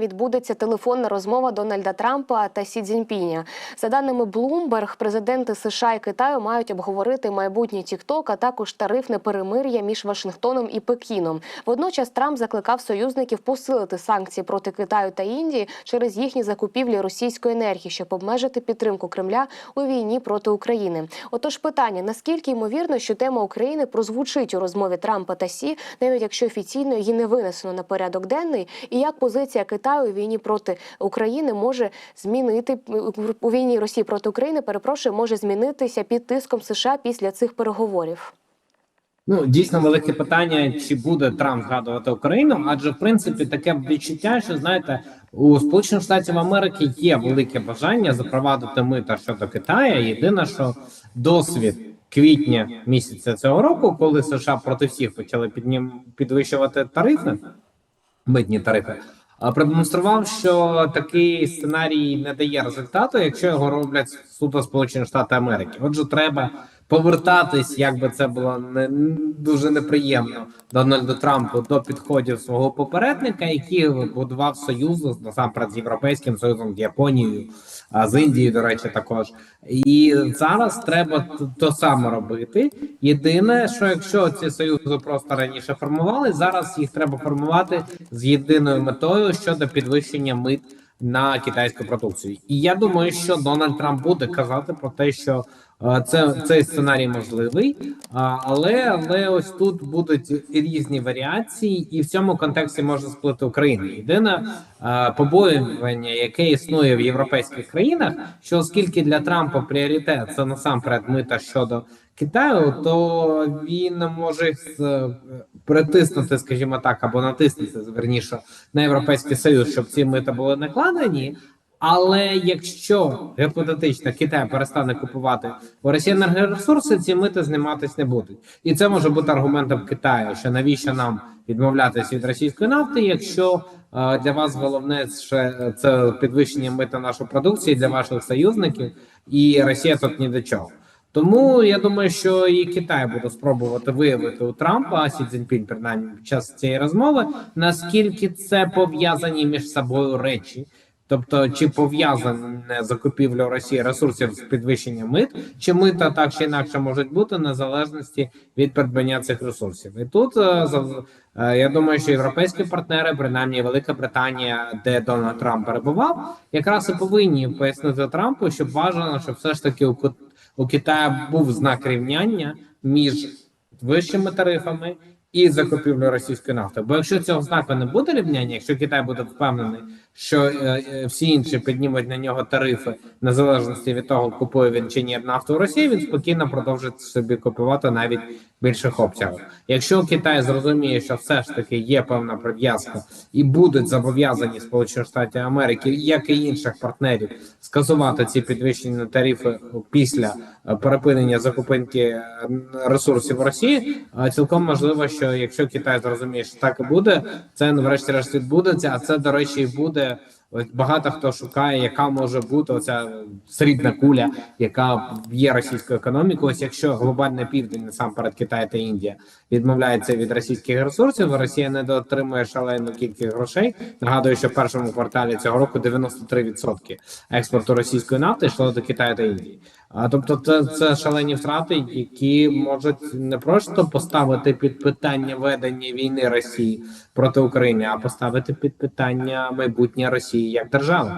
Відбудеться телефонна розмова Дональда Трампа та Сі Цзіньпіня. За даними Bloomberg, президенти США і Китаю мають обговорити майбутнє TikTok, а також тарифне перемир'я між Вашингтоном і Пекіном. Водночас Трамп закликав союзників посилити санкції проти Китаю та Індії через їхні закупівлі російської енергії, щоб обмежити підтримку Кремля у війні проти України. Отож, питання: наскільки ймовірно, що тема України прозвучить у розмові Трампа та Сі, навіть якщо офіційно її не винесено на порядок денний, і як позиція Китаю у війні проти України може змінити у війні Росії проти України, перепрошую, може змінитися під тиском США після цих переговорів. Ну дійсно велике питання, чи буде Трамп згадувати Україну? Адже в принципі таке відчуття, що знаєте, у Сполучених Штатів Америки є велике бажання запровадити мита щодо Китаю. Єдине, що досвід квітня місяця цього року, коли США проти всіх почали піднім підвищувати тарифи, митні тарифи. Продемонстрував, що такий сценарій не дає результату, якщо його роблять суто Сполучені Штати Америки. Отже, треба повертатись, як би це було не дуже неприємно Дональду Трампу до підходів свого попередника, який будував союз насамперед з європейським союзом, з Японією, з Індією, до речі, також і зараз треба то саме робити. Єдине, що якщо ці союзи просто раніше формували, зараз їх треба формувати з єдиною метою щодо підвищення мит на китайську продукцію. І я думаю, що Дональд Трамп буде казати про те, що це цей сценарій можливий, але але ось тут будуть різні варіації, і в цьому контексті може сплити Україна. Єдине побоювання, яке існує в європейських країнах, що оскільки для Трампа пріоритет це насамперед мита щодо Китаю, то він може е, притиснути, скажімо так, або натиснути верніше на європейський союз, щоб ці мита були накладені. Але якщо гіпотетично Китай перестане купувати у Росії енергоресурси, ці мити зніматись не будуть, і це може бути аргументом Китаю, що навіщо нам відмовлятися від російської нафти, якщо е, для вас головне ще це підвищення мита нашої продукції для ваших союзників, і Росія тут ні до чого. Тому я думаю, що і Китай буде спробувати виявити у Трампа, а Сі Цзіньпінь, принаймні під час цієї розмови, наскільки це пов'язані між собою речі. Тобто, чи пов'язане закупівля Росії ресурсів з підвищенням мит, чи мита так чи інакше можуть бути в незалежності від придбання цих ресурсів, і тут е, е, я думаю, що європейські партнери, принаймні Велика Британія, де Дональд Трамп перебував, якраз і повинні пояснити Трампу, що бажано, щоб все ж таки у у Китаю був знак рівняння між вищими тарифами і закупівлею російської нафти. Бо якщо цього знаку не буде рівняння, якщо Китай буде впевнений, що е, е, всі інші піднімуть на нього тарифи незалежності від того, купує він чи ні нафту в Росії, він спокійно продовжить собі купувати навіть більших обсягах. Якщо Китай зрозуміє, що все ж таки є певна прив'язка і будуть зобов'язані Сполучені Штати Америки, як і інших партнерів, скасувати ці підвищені тарифи після е, перепинення закупинки ресурсів в Росії, цілком можливо, що якщо Китай зрозуміє, що так і буде, це врешті-решт відбудеться. А це до речі, і буде. Ось багато хто шукає, яка може бути оця срібна куля, яка є російською економікою. Ось якщо глобальний південь, насамперед Китай та Індія, відмовляється від російських ресурсів, Росія не дотримує шалену кількість грошей. Нагадую, що в першому кварталі цього року 93% експорту російської нафти йшло до Китаю та Індії. А тобто, це, це шалені втрати, які можуть не просто поставити під питання ведення війни Росії проти України, а поставити під питання майбутнє Росії як держави.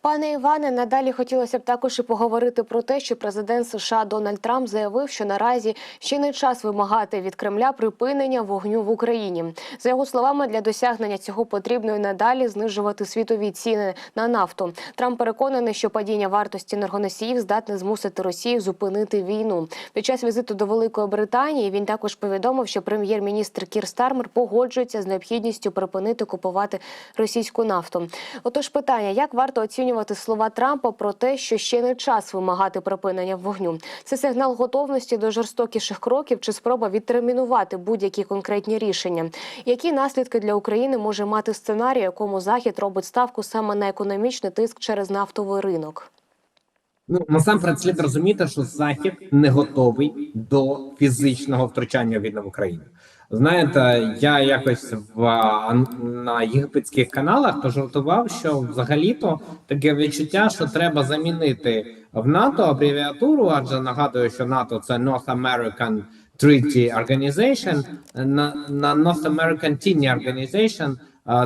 Пане Іване, надалі хотілося б також і поговорити про те, що президент США Дональд Трамп заявив, що наразі ще не час вимагати від Кремля припинення вогню в Україні. За його словами, для досягнення цього потрібно і надалі знижувати світові ціни на нафту. Трамп переконаний, що падіння вартості енергоносіїв здатне змусити Росію зупинити війну. Під час візиту до Великої Британії він також повідомив, що прем'єр-міністр Кір Стармер погоджується з необхідністю припинити купувати російську нафту. Отож, питання: як варто оцінювати слова Трампа про те, що ще не час вимагати припинення вогню? Це сигнал готовності до жорстокіших кроків чи спроба відтермінувати будь-які конкретні рішення? Які наслідки для України може мати сценарій, якому захід робить ставку саме на економічний тиск через нафтовий ринок? Ну насамперед слід розуміти, що захід не готовий до фізичного втручання в війну в Україну. Знаєте, я якось в на єгипетських каналах пожартував, що взагалі-то таке відчуття, що треба замінити в НАТО абревіатуру, адже нагадую, що НАТО це North American Treaty Organization, на, на North American Teeny Organization,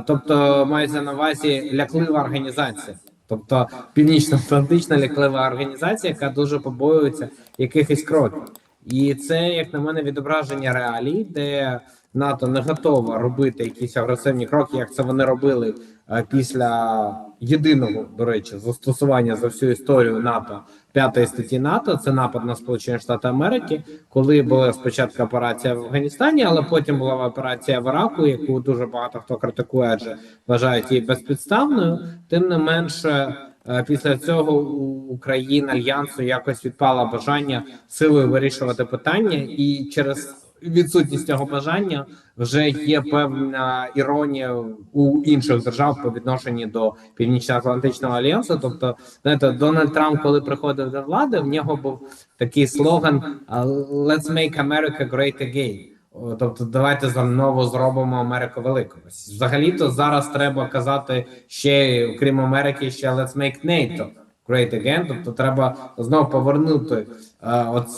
тобто мається на увазі ляклива організація. Тобто північно-атлантична ляклива організація, яка дуже побоюється якихось кроків. І це, як на мене, відображення реалій, де НАТО не готова робити якісь агресивні кроки, як це вони робили е, після єдиного, до речі, застосування за всю історію НАТО п'ятої статті НАТО. Це напад на Сполучені Штати Америки, коли була спочатку операція в Афганістані, але потім була операція в Іраку, яку дуже багато хто критикує, адже вважають її безпідставною. Тим не менше. Е, Після цього у країн альянсу якось відпало бажання силою вирішувати питання, і через відсутність цього бажання вже є певна іронія у інших держав по відношенню до Північно-Атлантичного альянсу. Тобто, знаєте, Дональд Трамп, коли приходив до влади, в нього був такий слоган «Let's make America great again». Тобто, давайте знову зробимо Америку великою. Взагалі-то зараз треба казати ще, окрім Америки, ще let's make NATO great again. Тобто, треба знову повернути е, от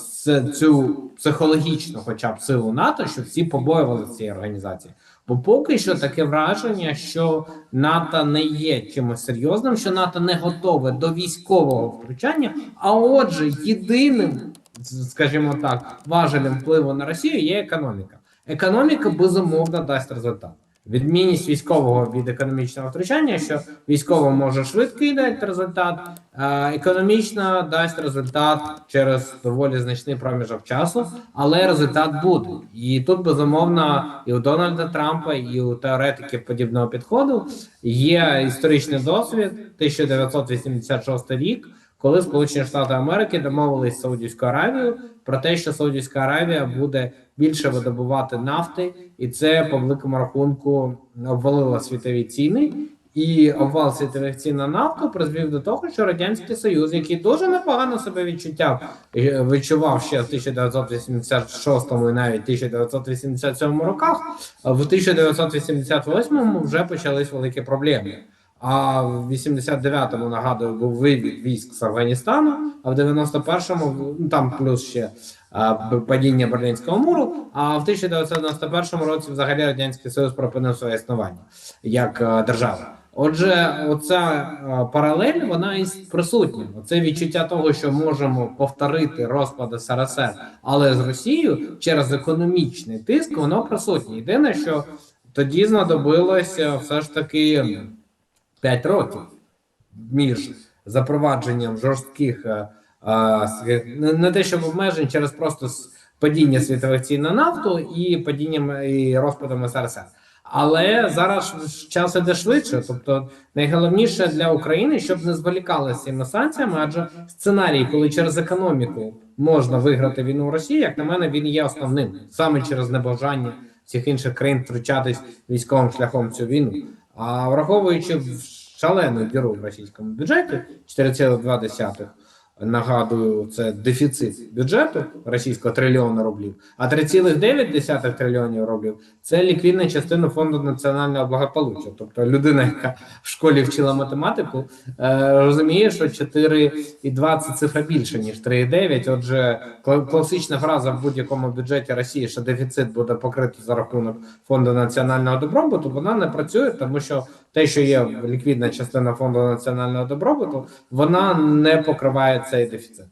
цю психологічну, хоча б силу НАТО, щоб всі побоювалися цієї організації. Бо поки що таке враження, що НАТО не є чимось серйозним, що НАТО не готове до військового втручання. А отже, єдиним, скажімо так, важелем впливу на Росію є економіка. Економіка безумовно дасть результат. Відмінність військового від економічного втручання, що військово може швидко дати результат, а економічно дасть результат через доволі значний проміжок часу, але результат буде. І тут безумовно і у Дональда Трампа, і у теоретиків подібного підходу є історичний досвід 1986 рік, коли Сполучені Штати Америки домовились з Саудівською Аравією про те, що Саудівська Аравія буде більше видобувати нафти, і це по великому рахунку обвалило світові ціни. І обвал світових цін на нафту призвів до того, що радянський союз, який дуже непогано себе відчуття е, відчував ще в 1986 і навіть 1987 роках, в 1988 вже почались великі проблеми. А в 89-му, нагадую, був вивід військ з Афганістану, а в 91-му ну, там плюс ще а, падіння Берлінського муру. А в 1991 році взагалі радянський союз припинив своє існування як е, держава. Отже, оця е, паралель вона і присутня. Це відчуття того, що можемо повторити розпад СРСР, але з Росією через економічний тиск воно присутнє. Єдине, що тоді знадобилося все ж таки 5 років між запровадженням жорстких е, е, не, те, щоб обмежень через просто падіння світових цін на нафту і падінням і розпадом СРСР. Але зараз час іде швидше. Тобто, найголовніше для України, щоб не зволікали з цими санкціями, адже сценарій, коли через економіку можна виграти війну в Росії, як на мене, він є основним саме через небажання всіх інших країн втручатись військовим шляхом цю війну. А враховуючи шалену діру в російському бюджеті 4,2, нагадую, це дефіцит бюджету російського трильйона рублів, а 3,9 трильйонів рублів це ліквідна частина фонду національного благополуччя. Тобто людина, яка в школі вчила математику, е, розуміє, що 4,2 це цифра більше ніж 3,9. Отже, класична фраза в будь-якому бюджеті Росії, що дефіцит буде покритий за рахунок фонду національного добробуту, вона не працює, тому що те, що є ліквідна частина фонду національного добробуту, вона не покриває цей дефіцит.